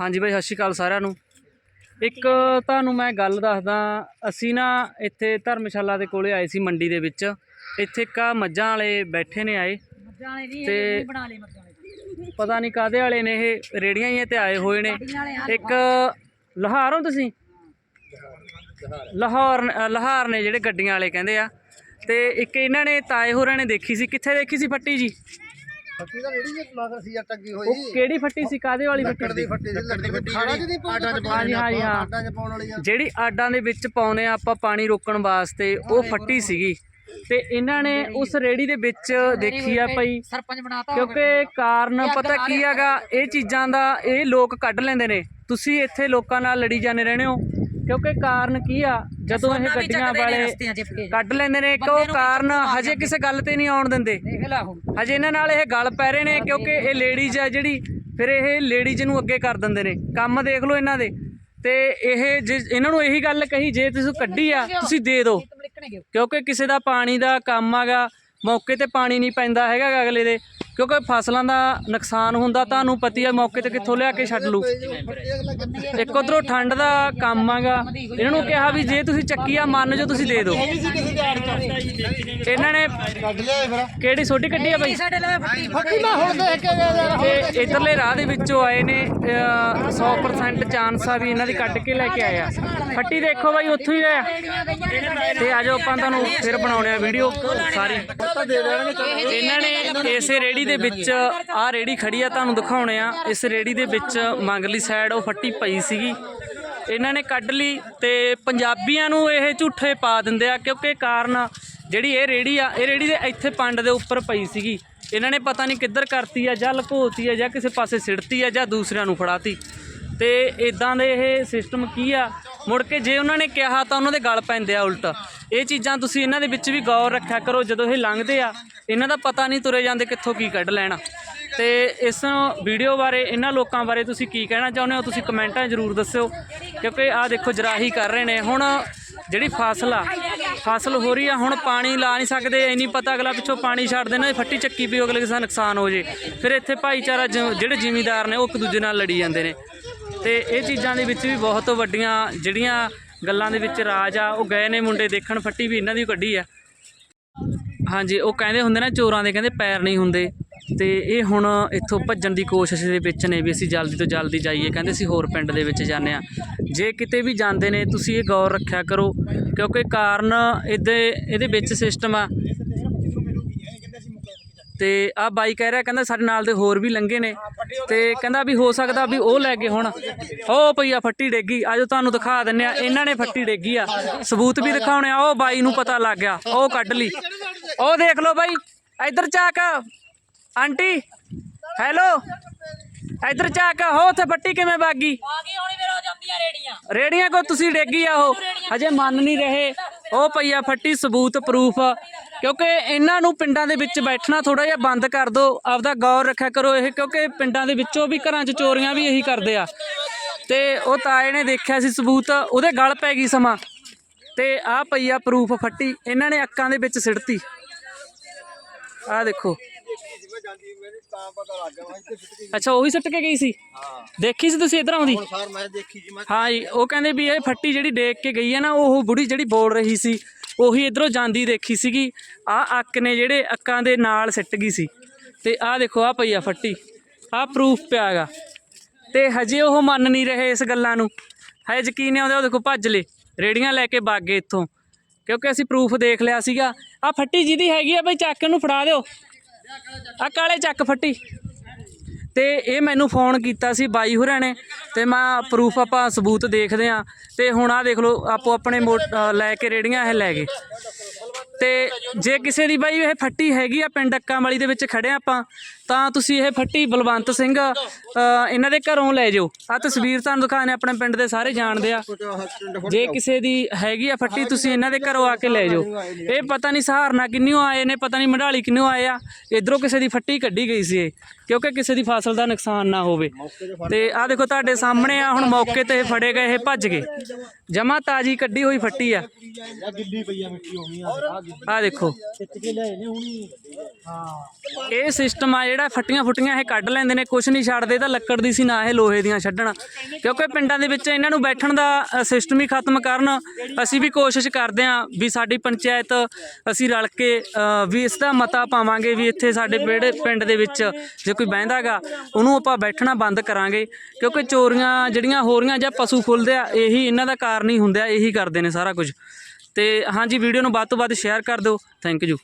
ਹਾਂਜੀ ਬਾਈ ਸਤਿ ਸ਼੍ਰੀ ਅਕਾਲ ਸਾਰਿਆਂ ਨੂੰ। ਇੱਕ ਤੁਹਾਨੂੰ ਮੈਂ ਗੱਲ ਦੱਸਦਾ ਅਸੀਂ ਨਾ ਇੱਥੇ ਧਰਮਸ਼ਾਲਾ ਦੇ ਕੋਲੇ ਆਏ ਸੀ ਮੰਡੀ ਦੇ ਵਿੱਚ। ਇੱਥੇ ਆਹ ਮੱਝਾਂ ਵਾਲੇ ਬੈਠੇ ਨੇ ਆਏ। ਮੱਝਾਂ ਵਾਲੇ ਨਹੀਂ ਤੇ- ਇਹ ਬਣਾ ਲਏ ਮੱਝਾਂ ਵਾਲੇ। ਪਤਾ ਨਹੀਂ ਕਾਦੇ ਵਾਲੇ ਨੇ ਇਹ ਰੇੜੀਆਂ ਹੀ ਤੇ ਆਏ ਹੋਏ ਨੇ। ਇੱਕ ਲਹਾਰ ਹੋ ਤੁਸੀਂ? ਲਾਹੌਰ ਲਹਾਰ ਨੇ ਜਿਹੜੇ ਗੱਡੀਆਂ ਵਾਲੇ ਕਹਿੰਦੇ ਆ। ਤੇ ਇੱਕ ਇਹਨਾਂ ਨੇ ਤਾਏ ਹੋਰਾਂ ਨੇ ਦੇਖੀ ਸੀ ਕਿੱਥੇ ਦੇਖੀ ਸੀ ਫੱਟੀ ਜੀ? ਫੱਟੀ ਤਾਂ ਰੇੜੀ ਜੇ ਮਗਰ ਸੀ ਟੱਗੀ ਹੋਈ ਉਹ ਕਿਹੜੀ ਫੱਟੀ ਸੀ ਕਾਦੇ ਵਾਲੀ ਫੱਟੀ ਲੱਕੜ ਦੀ ਸੀ? ਫੱਟੀ ਸੀ ਲੱਕੜ ਦੀ ਫੱਟੀ ਜਿਹਦੀ ਆਟਾ ਚ ਹਾਂਜੀ, ਹਾਂਜੀ, ਹਾਂ। ਆਟਾ ਚ ਪਾਉਣ ਵਾਲੀ ਆ। ਜਿਹੜੀ ਆਡਾਂ ਦੇ ਵਿੱਚ ਪਾਉਨੇ ਆ ਆਪਾਂ ਪਾਣੀ ਰੋਕਣ ਵਾਸਤੇ ਉਹ ਫੱਟੀ ਸੀਗੀ। ਤੇ ਇਹਨਾਂ ਨੇ ਉਸ ਰੇੜੀ ਦੇ ਵਿੱਚ ਦੇਖੀ ਆ ਪਈ ਸਰਪੰਚ ਬਣਾਤਾ ਕਿਉਂਕਿ ਕਾਰਨ ਪਤਾ ਕੀ ਹੈਗਾ ਇਹ ਚੀਜ਼ਾਂ ਦਾ ਇਹ ਲੋਕ ਕੱਢ ਲੈਂਦੇ ਨੇ। ਤੁਸੀਂ ਇੱਥੇ ਲੋਕਾਂ ਨਾਲ ਲੜੀ ਜਾਂਦੇ ਰਹਿੰਦੇ ਹੋ। ਕਿਉਂਕਿ ਕਾਰਨ ਕੀ ਆ? ਜਦੋਂ ਇਹ ਗੱਡੀਆਂ ਵਾਲੇ ਕੱਢ ਲੈਂਦੇ ਨੇ ਕਿ ਉਹ ਕਾਰਨ ਹਜੇ ਕਿਸੇ ਗੱਲ ਤੇ ਨਹੀਂ ਆਉਣ ਦਿੰਦੇ। ਦੇਖ ਲੈ ਹੁਣ। ਹਜੇ ਇਹਨਾਂ ਨਾਲ ਇਹ ਗੱਲ ਪੈ ਰਹੇ ਨੇ ਕਿਉਂਕਿ ਇਹ ਲੇਡੀਜ਼ ਆ ਜਿਹੜੀ ਫਿਰ ਇਹ ਲੇਡੀਜ਼ ਨੂੰ ਅੱਗੇ ਕਰ ਦਿੰਦੇ ਨੇ। ਕੰਮ ਦੇਖ ਲਓ ਇਹਨਾਂ ਦੇ। ਤੇ ਇਹ ਇਹਨਾਂ ਨੂੰ ਇਹੀ ਗੱਲ ਕਹੀ ਜੇ ਤੁਸੀਂ ਕੱਢੀ ਆ ਤੁਸੀਂ ਦੇ ਦਿਓ। ਕਿਉਂਕਿ ਕਿਸੇ ਦਾ ਪਾਣੀ ਦਾ ਕੰਮ ਹੈਗਾ ਮੌਕੇ ਤੇ ਪਾਣੀ ਨਹੀਂ ਪੈਂਦਾ ਹੈਗਾ ਅਗਲੇ ਦੇ। ਕਿਉਂਕਿ ਫਸਲਾਂ ਦਾ ਨੁਕਸਾਨ ਹੁੰਦਾ ਤੁਹਾਨੂੰ ਪਤੀ ਹੈ ਮੌਕੇ ਤੇ ਕਿੱਥੋਂ ਲਿਆ ਕੇ ਛੱਡ ਲੂ ਇੱਕ ਉਧਰੋਂ ਠੰਡ ਦਾ ਕੰਮ ਹੈਗਾ ਇਹਨਾਂ ਨੂੰ ਕਿਹਾ ਵੀ ਜੇ ਤੁਸੀਂ ਚੱਕੀ ਆ ਮੰਨ ਜੋ ਤੁਸੀਂ ਦੇ ਦਿਓ। ਇਹਨਾਂ ਨੇ ਕਿਹੜੀ ਛੋਟੀ ਕੱਢੀ ਆ ਬਾਈ? ਤੇ ਇਧਰਲੇ ਰਾਹ ਦੇ ਵਿੱਚੋਂ ਆਏ ਨੇ ਅਹ, 100% ਚਾਂਸ ਆ ਵੀ ਇਹਨਾਂ ਦੀ ਕੱਢ ਕੇ ਲੈ ਕੇ ਆਏ ਆ। ਫੱਟੀ ਦੇਖੋ ਬਾਈ ਉੱਥੋਂ ਹੀ ਆ ਤੇ ਆਜੋ ਆਪਾਂ ਤੁਹਾਨੂੰ ਫਿਰ ਬਣਾਉਣੇ ਆ ਵੀਡੀਓ ਸਾਰੀ। ਇਹਨਾਂ ਨੇ ਇਸੇ ਰੇੜੀ ਦੇ ਵਿੱਚ ਆਹ ਰੇੜੀ ਖੜੀ ਆ, ਤੁਹਾਨੂੰ ਦਿਖਾਉਣੇ ਆ। ਇਸ ਰੇੜੀ ਦੇ ਵਿੱਚ ਮੰਗਲੀ ਸਾਈਡ ਉਹ ਫੱਟੀ ਪਈ ਸੀਗੀ। ਇਹਨਾਂ ਨੇ ਕੱਢ ਲਈ ਤੇ ਪੰਜਾਬੀਆਂ ਨੂੰ ਇਹ ਝੂਠੇ ਪਾ ਦਿੰਦੇ ਆ, ਕਿਉਂਕਿ ਕਾਰਨ ਜਿਹੜੀ ਇਹ ਰੇੜੀ ਆ, ਇਹ ਰੇੜੀ ਦੇ ਇੱਥੇ ਪੰਡ ਦੇ ਉੱਪਰ ਪਈ ਸੀਗੀ। ਇਹਨਾਂ ਨੇ ਪਤਾ ਨਹੀਂ ਕਿੱਧਰ ਕਰਤੀ ਆ, ਜਾਂ ਲੁਕੋਤੀ ਆ, ਜਾਂ ਕਿਸੇ ਪਾਸੇ ਸਿੜਤੀ ਆ, ਜਾਂ ਦੂਸਰਿਆਂ ਨੂੰ ਫੜਾਤੀ। ਤੇ ਇਦਾਂ ਦੇ ਇਹ ਸਿਸਟਮ ਕੀ ਆ? ਮੁੜ ਕੇ ਜੇ ਉਹਨਾਂ ਨੇ ਕਿਹਾ ਤਾਂ ਉਹਨਾਂ ਦੇ ਗਲ ਪੈਂਦੇ ਆ ਉਲਟ। ਇਹ ਚੀਜ਼ਾਂ ਤੁਸੀਂ ਇਹਨਾਂ ਦੇ ਵਿੱਚ ਵੀ ਗੌਰ ਰੱਖਿਆ ਕਰੋ, ਜਦੋਂ ਇਹ ਲੰਘਦੇ ਆ ਇਹਨਾਂ ਦਾ ਪਤਾ ਨਹੀਂ ਤੁਰੇ ਜਾਂਦੇ ਕਿੱਥੋਂ ਕੀ ਕੱਢ ਲੈਣਾ। ਤੇ ਇਸ ਵੀਡੀਓ ਬਾਰੇ, ਇਹਨਾਂ ਲੋਕਾਂ ਬਾਰੇ ਤੁਸੀਂ ਕੀ ਕਹਿਣਾ ਚਾਹੁੰਦੇ ਹੋ? ਤੁਸੀਂ ਕਮੈਂਟਾਂ ਜ਼ਰੂਰ ਦੱਸਿਓ, ਕਿਉਂਕਿ ਆਹ ਦੇਖੋ ਜਰਾਹੀ ਕਰ ਰਹੇ ਨੇ। ਹੁਣ ਜਿਹੜੀ ਫਸਲ ਆ, ਫਸਲ ਹੋ ਰਹੀ ਆ, ਹੁਣ ਪਾਣੀ ਲਾ ਨਹੀਂ ਸਕਦੇ, ਇਹ ਨਹੀਂ ਪਤਾ ਅਗਲਾ ਪਿੱਛੋਂ ਪਾਣੀ ਛੱਡ ਦੇਣਾ ਫੱਟੀ ਚੱਕੀ ਵੀ ਅਗਲੇ ਕਿਸੇ ਦਾ ਨੁਕਸਾਨ ਹੋ ਜੇ। ਫਿਰ ਇੱਥੇ ਭਾਈਚਾਰਾ ਜਿਹੜੇ ਜ਼ਿਮੀਂਦਾਰ ਨੇ, ਉਹ ਇੱਕ ਦੂਜੇ ਨਾਲ ਲੜੀ ਜਾਂਦੇ ਨੇ। ਤੇ ਇਹ ਚੀਜ਼ਾਂ ਦੇ ਵਿੱਚ ਵੀ ਬਹੁਤ ਵੱਡੀਆਂ ਜਿਹੜੀਆਂ ਗੱਲਾਂ ਦੇ ਵਿੱਚ ਰਾਜ ਆ, ਉਹ ਗਏ ਨੇ ਮੁੰਡੇ ਦੇਖਣ, ਫੱਟੀ ਵੀ ਇਹਨਾਂ ਦੀ ਕੱਢੀ ਆ। ਹਾਂਜੀ, ਉਹ ਕਹਿੰਦੇ ਹੁੰਦੇ ਨਾ ਚੋਰਾਂ ਦੇ ਕਹਿੰਦੇ ਪੈਰ ਨਹੀਂ ਹੁੰਦੇ। ਤੇ ਇਹ ਹੁਣ ਇੱਥੋਂ ਭੱਜਣ ਦੀ ਕੋਸ਼ਿਸ਼ ਦੇ ਵਿੱਚ ਨੇ ਵੀ ਅਸੀਂ ਜਲਦੀ ਤੋਂ ਜਲਦੀ ਜਾਈਏ, ਕਹਿੰਦੇ ਅਸੀਂ ਹੋਰ ਪਿੰਡ ਦੇ ਵਿੱਚ ਜਾਂਦੇ ਆ ਜੇ ਕਿਤੇ ਵੀ ਜਾਂਦੇ ਨੇ, ਤੁਸੀਂ ਇਹ ਗੌਰ ਰੱਖਿਆ ਕਰੋ, ਕਿਉਂਕਿ ਕਾਰਨ ਇਹਦੇ ਇਹਦੇ ਵਿੱਚ ਸਿਸਟਮ ਆ। ਤੇ ਆ ਬਾਈ ਕਹਿ ਰਿਹਾ, ਕਹਿੰਦਾ ਸਾਡੇ ਨਾਲ ਦੇ ਹੋਰ ਵੀ ਲੰਘੇ ਨੇ। ਤੇ ਕਹਿੰਦਾ ਵੀ ਹੋ ਸਕਦਾ ਵੀ ਉਹ ਲੈ ਗਏ ਹੁਣ। ਉਹ ਪਈ ਆ ਫੱਟੀ ਡੇਗੀ ਆਜੋ ਤੁਹਾਨੂੰ ਦਿਖਾ ਦਿੰਨੇ ਆ ਇਹਨਾਂ ਨੇ ਫੱਟੀ ਡੇਗੀ ਆ। ਸਬੂਤ ਵੀ ਦਿਖਾਉਣੇ ਆ ਉਹ ਬਾਈ ਨੂੰ ਪਤਾ ਲੱਗ ਗਿਆ ਉਹ ਕੱਢ ਲਈ। ਉਹ ਦੇਖ ਲਓ ਬਾਈ ਇੱਧਰ ਚਾਕ ਆਂਟੀ ਹੈਲੋ। ਇੱਧਰ ਚਾਕ ਹੋ ਉੱਥੇ ਫੱਟੀ ਕਿਵੇਂ ਬਾਗੀ ਆ ਗਈ ਹੁਣੀ ਮੇਰਾ ਜਾਂਦੀਆਂ ਰੇੜੀਆਂ। ਰੇੜੀਆਂ ਕੋ ਤੁਸੀਂ ਡੇਗੀ ਆ ਉਹ? ਹਜੇ ਮੰਨ ਨਹੀਂ ਰਹੇ। ਉਹ ਪਈਆ ਫੱਟੀ ਸਬੂਤ ਪ੍ਰੂਫ। ਕਿਉਂਕਿ ਇਹਨਾਂ ਨੂੰ ਪਿੰਡਾਂ ਦੇ ਵਿੱਚ ਬੈਠਣਾ ਥੋੜਾ ਜਿਹਾ ਬੰਦ ਕਰ ਦਿਓ ਆਪਦਾ ਗੌਰ ਰੱਖਿਆ ਕਰੋ ਇਹ, ਕਿਉਂਕਿ ਪਿੰਡਾਂ ਦੇ ਵਿੱਚੋਂ ਵੀ ਘਰਾਂ 'ਚ ਚੋਰੀਆਂ ਵੀ ਇਹੀ ਕਰਦੇ ਆ। ਤੇ ਉਹ ਤਾਏ ਨੇ ਦੇਖਿਆ ਸੀ ਸਬੂਤ, ਉਹਦੇ ਗਲ ਪੈ ਗਈ ਸਮਾਂ। ਤੇ ਆਹ ਪਈਆ ਪ੍ਰੂਫ ਫੱਟੀ, ਇਹਨਾਂ ਨੇ ਅੱਕਾਂ ਦੇ ਵਿੱਚ ਸਿੜਤੀ। ਆਹ ਦੇਖੋ। ਤਾਂ ਪਤਾ ਲੱਗ ਗਿਆ ਮੈਂ ਇੱਥੇ ਸਿੱਟ ਗਈ ਅੱਛਾ, ਉਹੀ ਸੁੱਟ ਕੇ ਗਈ ਸੀ? ਹਾਂ ਦੇਖੀ ਸੀ ਤੁਸੀਂ ਇਧਰ ਆਉਂਦੀ? ਹੁਣ ਸਾਰ ਮੈਂ ਦੇਖੀ ਜੀ ਮੈਂ ਹਾਂ ਜੀ, ਉਹ ਕਹਿੰਦੇ ਵੀ ਇਹ ਫੱਟੀ ਜਿਹੜੀ ਦੇਖ ਕੇ ਗਈ ਹੈ ਨਾ, ਉਹ ਬੁੜੀ ਜਿਹੜੀ ਬੋਲ ਰਹੀ ਸੀ, ਉਹੀ ਇਧਰੋਂ ਜਾਂਦੀ ਦੇਖੀ ਸੀਗੀ। ਆ ਅੱਕ ਨੇ ਜਿਹੜੇ ਅੱਕਾਂ ਦੇ ਨਾਲ ਸਿੱਟ ਗਈ ਸੀ। ਤੇ ਆਹ ਦੇਖੋ ਆ ਪਈ ਆ ਫੱਟੀ। ਆਹ ਪ੍ਰੂਫ ਪਿਆਗਾ ਤੇ ਹਜੇ ਉਹ ਮੰਨ ਨਹੀਂ ਰਹੇ ਇਸ ਗੱਲਾਂ ਨੂੰ। ਹਜੇ ਯਕੀਨ ਨਹੀਂ ਆਉਂਦਾ, ਉਹ ਦੇਖੋ ਭੱਜ ਲੇ। ਰੇੜੀਆਂ ਲੈ ਕੇ ਭੱਗ ਗਏ ਇੱਥੋਂ। ਕਿਉਂਕਿ ਅਸੀਂ ਪ੍ਰੂਫ ਦੇਖ ਲਿਆ ਸੀਗਾ। ਆ ਫੱਟੀ ਜਿਹਦੀ ਹੈਗੀ ਆ, ਬਈ ਚੱਕ ਨੂੰ ਫੜਾ ਦਿਓ। ਆ ਕਾਲੇ ਚੱਕ ਫੱਟੀ। ਤੇ ਇਹ ਮੈਨੂੰ ਫੋਨ ਕੀਤਾ ਸੀ ਬਾਈ ਹੋਰਾਂ ਨੇ, ਤੇ ਮੈਂ ਪ੍ਰੂਫ ਆਪਾਂ ਸਬੂਤ ਦੇਖਦੇ ਆ ਤੇ ਹੁਣ ਆ ਦੇਖ ਲਓ, ਆਪੋ ਆਪਣੇ ਮੋ- ਲੈ ਕੇ ਰੇੜੀਆਂ ਇਹ ਲੈ ਗਏ। ਤੇ ਜੇ ਕਿਸੇ ਦੀ ਬਾਈ ਇਹ ਫੱਟੀ ਹੈਗੀ ਆ ਪਿੰਡ ਅੱਕਾਂ ਵਾਲੀ ਦੇ ਵਿੱਚ ਖੜੇ ਆ ਆਪਾਂ ਤਾਂ ਤੁਸੀਂ ਇਹ ਫੱਟੀ ਬਲਵੰਤ ਸਿੰਘ ਇਹਨਾਂ ਦੇ ਘਰੋਂ ਲੈ ਜਾਓ। ਆ ਤਸਵੀਰ ਤੁਹਾਨੂੰ ਦਿਖਾਣੇ ਆਪਣੇ ਪਿੰਡ ਦੇ ਸਾਰੇ ਜਾਣਦੇ ਆ। ਜੇ ਕਿਸੇ ਦੀ ਹੈਗੀ ਆ ਫੱਟੀ ਤੁਸੀਂ ਇਹਨਾਂ ਦੇ ਘਰੋਂ ਆ ਕੇ ਲੈ ਜਾਓ। ਇਹ ਪਤਾ ਨਹੀਂ ਸਹਾਰਨਾ ਕਿੰਨਿਓ ਆਏ ਨੇ ਪਤਾ ਨਹੀਂ ਮੰਡਾਲੀ ਕਿੰਨਿਓ ਆਏ ਆ। ਇਧਰੋਂ ਕਿਸੇ ਦੀ ਫੱਟੀ ਕੱਢੀ ਗਈ ਸੀ ਇਹ ਕਿਉਂਕਿ ਕਿਸੇ ਦੀ ਫਸਲ ਦਾ ਨੁਕਸਾਨ ਨਾ ਹੋਵੇ। ਤੇ ਆ ਦੇਖੋ ਤੁਹਾਡੇ ਸਾਹਮਣੇ ਆ ਹੁਣ ਮੌਕੇ ਤੇ ਫੜੇ ਗਏ ਇਹ ਭੱਜ ਗਏ। ਜਮਾ ਤਾਜੀ ਕੱਢੀ ਹੋਈ ਫੱਟੀ ਆ। ਆ ਦੇਖੋ। ਹਾਂ ਇਹ ਸਿਸਟਮ ਆ, ਜਿਹੜਾ ਫੱਟੀਆਂ ਫੁੱਟੀਆਂ ਇਹ ਕੱਢ ਲੈਂਦੇ ਨੇ, ਕੁਛ ਨਹੀਂ ਛੱਡਦੇ, ਤਾਂ ਲੱਕੜ ਦੀ ਸੀ ਨਾ ਇਹ ਲੋਹੇ ਦੀਆਂ ਛੱਡਣ। ਕਿਉਂਕਿ ਪਿੰਡਾਂ ਦੇ ਵਿੱਚ ਇਹਨਾਂ ਨੂੰ ਬੈਠਣ ਦਾ ਸਿਸਟਮ ਹੀ ਖਤਮ ਕਰਨ ਅਸੀਂ ਵੀ ਕੋਸ਼ਿਸ਼ ਕਰਦੇ ਹਾਂ ਵੀ ਸਾਡੀ ਪੰਚਾਇਤ ਅਸੀਂ ਰਲ ਕੇ ਵੀ ਇਸ ਦਾ ਮਤਾ ਪਾਵਾਂਗੇ ਵੀ ਇੱਥੇ ਸਾਡੇ ਪਿੰਡ ਪਿੰਡ ਦੇ ਵਿੱਚ ਜੇ ਕੋਈ ਬਹਿੰਦਾਗਾ, ਉਹਨੂੰ ਆਪਾਂ ਬੈਠਣਾ ਬੰਦ ਕਰਾਂਗੇ। ਕਿਉਂਕਿ ਚੋਰੀਆਂ ਜਿਹੜੀਆਂ ਹੋ ਰਹੀਆਂ ਜਾਂ ਪਸ਼ੂ ਖੁੱਲਦੇ ਆ, ਇਹੀ ਇਹਨਾਂ ਦਾ ਕਾਰਨ ਹੀ ਹੁੰਦਾ ਇਹੀ ਕਰਦੇ ਨੇ ਸਾਰਾ ਕੁਝ। ਤੇ ਹਾਂਜੀ, ਵੀਡੀਓ ਨੂੰ ਵੱਧ ਤੋਂ ਵੱਧ ਸ਼ੇਅਰ ਕਰ ਦਿਓ। Thank you